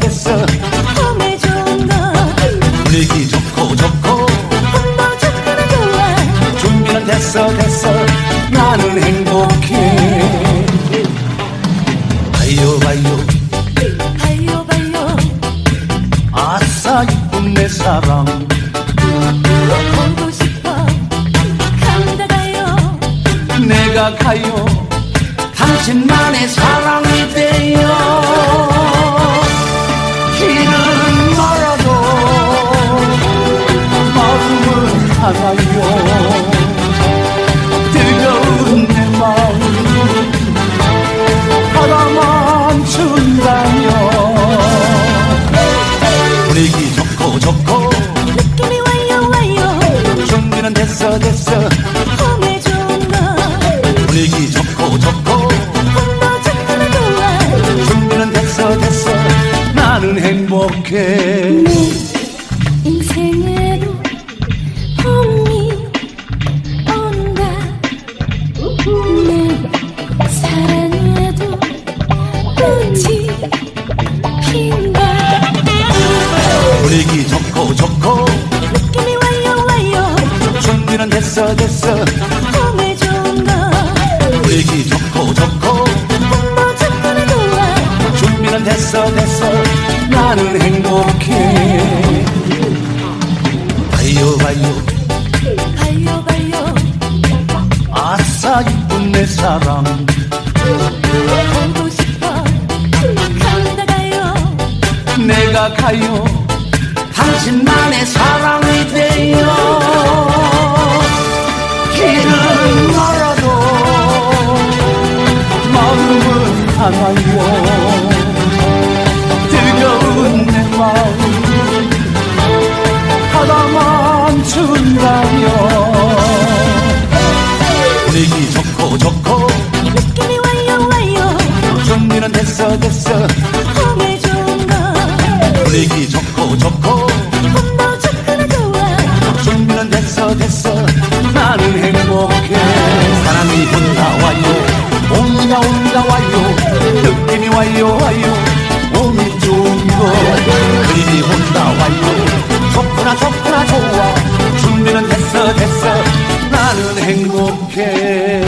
됐어. 몸에 좋은 너 분위기 좋고 좋고. 운도 좋거나 좋아. 준비는 됐어 됐어. 나는 행복해. 바이오 바이오. 바이오 바이오. 아싸 이쁜 내 사랑. 보고 싶어. 감다 가요. 내가 가요. 당신만의 사랑이 돼요. 나는 행복해 바이오 바이오 바이오 아싸 이쁜 내 사랑. 보고 싶어. 간다 가요 내가 가요 분위기 좋고 좋고. 느낌이 와요 와요. 준비는 됐어 됐어. 봄에 좋은 거. 분위기 좋고 좋고. 봄도 좋구나 좋아. 준비는 됐어 됐어. 나는 행복해. 사람이 온다 와요. 온다 온다 와요. 느낌이 와요 와요. 몸이 좋은 거. 그림이 온다 와요. 좋구나 좋구나 좋아. 준비는 됐어 됐어 행복해